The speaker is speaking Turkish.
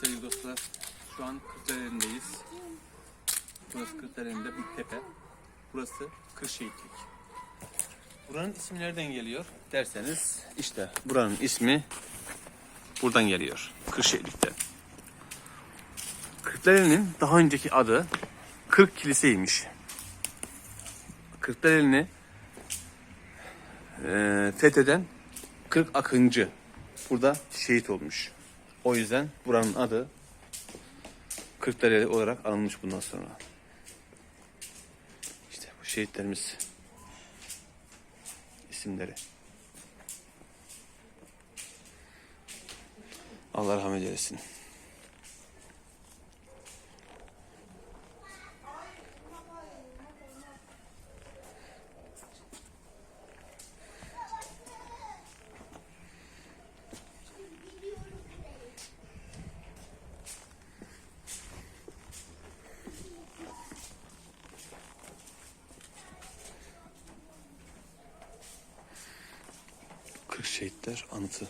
sevgili dostlar. Şu an Kırklareli'ndeyiz. Burası Kırklareli'nde bir tepe. Burası Kırşehitlik. Buranın ismi nereden geliyor derseniz işte buranın ismi buradan geliyor. Kırşehitlik'te. Kırklareli'nin daha önceki adı Kırk Kilise'ymiş. Kırklareli'ni eee fetheden 40 akıncı burada şehit olmuş. O yüzden buranın adı Kırklareli olarak anılmış bundan sonra. İşte bu şehitlerimiz isimleri. Allah rahmet eylesin. Şehitler anıtı.